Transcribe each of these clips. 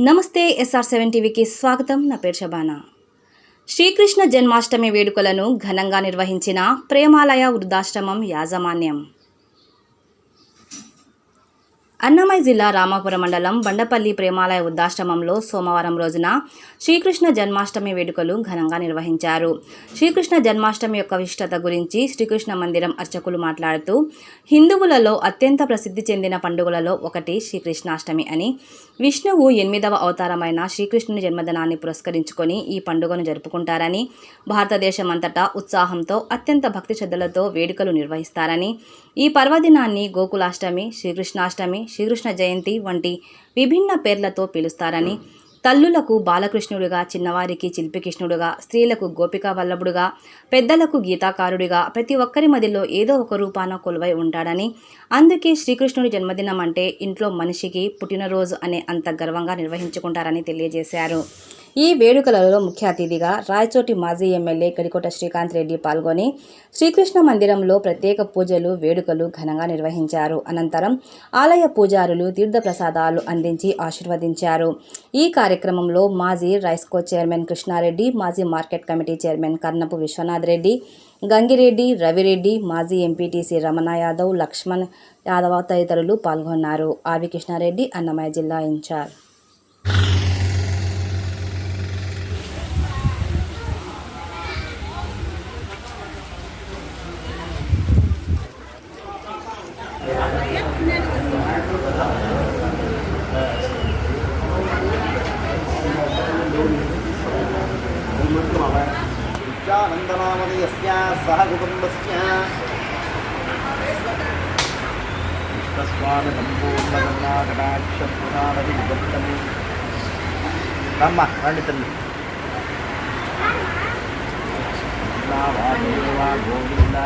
నమస్తే SR seven టీవీకి స్వాగతం. నా పేరు శబానా. శ్రీకృష్ణ జన్మాష్టమి వేడుకలను ఘనంగా నిర్వహించిన ప్రేమాలయ వృద్ధాశ్రమం యాజమాన్యం. అన్నమయ్య జిల్లా రామాపురం మండలం బండపల్లి ప్రేమాలయ వృద్ధాశ్రమంలో సోమవారం రోజున శ్రీకృష్ణ జన్మాష్టమి వేడుకలు ఘనంగా నిర్వహించారు. శ్రీకృష్ణ జన్మాష్టమి యొక్క విశిష్టత గురించి శ్రీకృష్ణ మందిరం అర్చకులు మాట్లాడుతూ హిందువులలో అత్యంత ప్రసిద్ధి చెందిన పండుగలలో ఒకటి శ్రీకృష్ణాష్టమి అని. విష్ణువు ఎనిమిదవ అవతారమైన శ్రీకృష్ణుని జన్మదినాన్ని పురస్కరించుకొని ఈ పండుగను జరుపుకుంటారని భారతదేశం అంతటా ఉత్సాహంతో అత్యంత భక్తి శ్రద్ధలతో వేడుకలు నిర్వహిస్తారని ఈ పర్వదినాన్ని గోకులాష్టమి శ్రీకృష్ణాష్టమి శ్రీకృష్ణ జయంతి వంటి విభిన్న పేర్లతో పిలుస్తారని తల్లులకు బాలకృష్ణుడిగా చిన్నవారికి చిల్పికృష్ణుడుగా స్త్రీలకు గోపికా వల్లభుడుగా పెద్దలకు గీతాకారుడిగా ప్రతి ఒక్కరి మదిలో ఏదో ఒక రూపాన కొలువై ఉంటాడని అందుకే శ్రీకృష్ణుడి జన్మదినం అంటే ఇంట్లో మనిషికి పుట్టినరోజు అనే అంత గర్వంగా నిర్వహించుకుంటారని తెలియజేశారు. ఈ వేడుకలలో ముఖ్య అతిథిగా రాయచోటి మాజీ ఎమ్మెల్యే గడికోట శ్రీకాంత్ రెడ్డి పాల్గొని శ్రీకృష్ణ మందిరంలో ప్రత్యేక పూజలు వేడుకలు ఘనంగా నిర్వహించారు. అనంతరం ఆలయ పూజారులు తీర్థప్రసాదాలు అందించి ఆశీర్వదించారు. ఈ కార్యక్రమంలో మాజీ రైస్కో చైర్మన్ కృష్ణారెడ్డి మాజీ market committee chairman Karnapu Viswanath Reddy Gangireddy Ravireddy మాజీ ఎంపీటీసీ రమణ యాదవ్ లక్ష్మణ్ యాదవ్ తదితరులు పాల్గొన్నారు. ఆవి కృష్ణారెడ్డి అన్నమయ్య జిల్లా ఇన్ఛార్జ్. విద్యానందనామదయస్య సహ కుటుంబస్య. విశ్వస్వామి సంపూర్ణకర్ణాకటాక్ష పురాణి విభక్తం రమ్మ రండి తల్లి గోవిందా.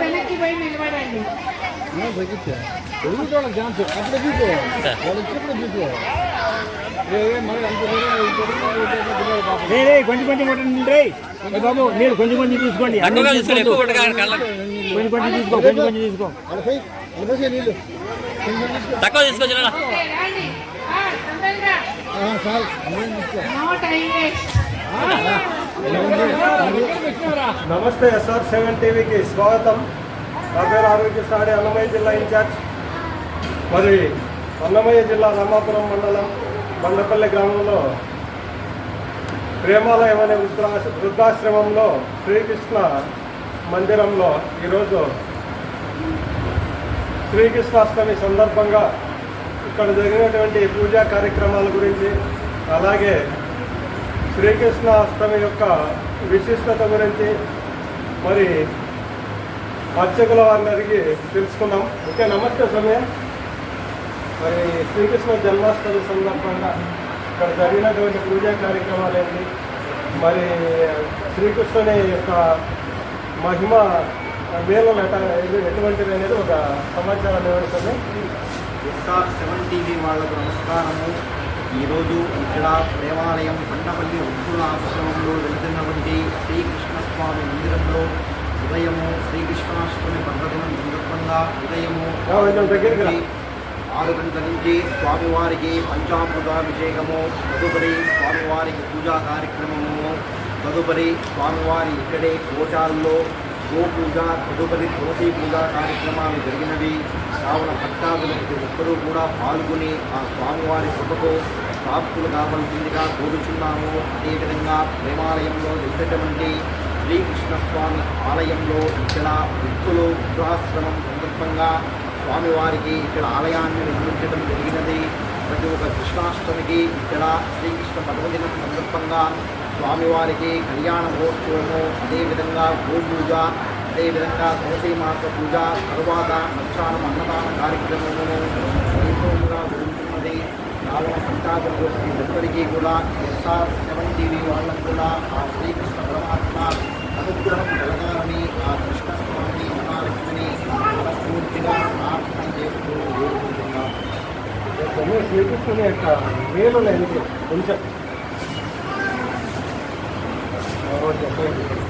వెనక్కి పోయి నిలబడండి ఛాన్స్ వాళ్ళు కొంచెం కొంచెం కొట్టండి రే. బాబు మీరు కొంచెం కొంచెం తీసుకోండి కొంచెం కొంచెం తీసుకో కొంచెం కొంచెం తీసుకో తక్కువ తీసుకోవచ్చు తీసుకో నమస్తే ఎస్ఆర్ సెవెన్ టీవీకి స్వాగతం. నా పేరు ఆరోగ్యశ్రాడి అన్నమయ్య జిల్లా ఇన్ఛార్జ్. మరి అన్నమయ్య జిల్లా రామాపురం మండలం బండపల్లి గ్రామంలో ప్రేమాలయం అనే వృద్ధాశ్రమంలో శ్రీకృష్ణ మందిరంలో ఈరోజు శ్రీకృష్ణాష్టమి సందర్భంగా ఇక్కడ జరిగినటువంటి పూజా కార్యక్రమాల గురించి అలాగే శ్రీకృష్ణ అష్టమి యొక్క విశిష్టత గురించి మరి అర్చకుల వారిని అడిగి తెలుసుకుందాం. ఓకే నమస్తే సమయ మరి శ్రీకృష్ణ జన్మాష్టమి సందర్భంగా ఇక్కడ జరిగినటువంటి పూజా కార్యక్రమాలు ఏంటి? మరి శ్రీకృష్ణుని యొక్క మహిమ మేలు ఎట ఎటువంటిది అనేది ఒక సమాచారం ఇవ్వడుతుంది ఎస్ఆర్ సెవెన్ టీవీ వాళ్ళకు నమస్కారము ఈరోజు ఇక్కడ ప్రేమాలయం పండపల్లి వృద్ధుల ఆశ్రమంలో వెళ్తున్నటువంటి శ్రీకృష్ణ స్వామి మందిరంలో ఉదయము శ్రీకృష్ణాష్టమి పర్వదినం సందర్భంగా ఉదయము. ఆరు గంటల నుంచి స్వామివారికి పంచామృతాభిషేకము తదుపరి స్వామివారికి పూజా కార్యక్రమము తదుపరి స్వామివారి ఇక్కడే కోశాల్లో గోపూజ తదుపరి తులసి పూజ కార్యక్రమాలు జరిగినవి. కావున భక్తాదులు ప్రతి ఒక్కరూ కూడా పాల్గొని ఆ స్వామివారి కృపకు ప్రాప్తులు కావలసిందిగా కోరుచున్నాము. అదేవిధంగా ప్రేమాలయంలో వెళ్తేటువంటి శ్రీకృష్ణ స్వామి ఆలయంలో ఇక్కడ భక్తులు వృద్ధాశ్రమం సందర్భంగా స్వామివారికి ఇక్కడ ఆలయాన్ని నిర్మించడం జరిగినది. ప్రతి ఒక్క కృష్ణాష్టమికి ఇక్కడ శ్రీకృష్ణ పర్వదినం సందర్భంగా స్వామివారికి కళ్యాణ మహోత్సవము అదేవిధంగా గోపూజ అదేవిధంగా తులసీమాత పూజ తరువాత మధ్యాహ్నం అన్నదాన కార్యక్రమము వైభవంగా జరుగుతున్నది. కావున పంచాగ్రహోత్రి ఇద్దరికీ కూడా ఎస్ఆర్ సెవెన్ టీవీ వాళ్ళకు కూడా ఆ శ్రీకృష్ణ పరమాత్మ అనుగ్రహం కలగాలని ఆ కృష్ణస్వామిని మహాలక్ష్మిని మనస్ఫూర్తిగా ప్రార్థన చేస్తూ వేడుకుంటున్నాం శ్రీకృష్ణుని యొక్క మేలు లేదు కొంచెం ఓకే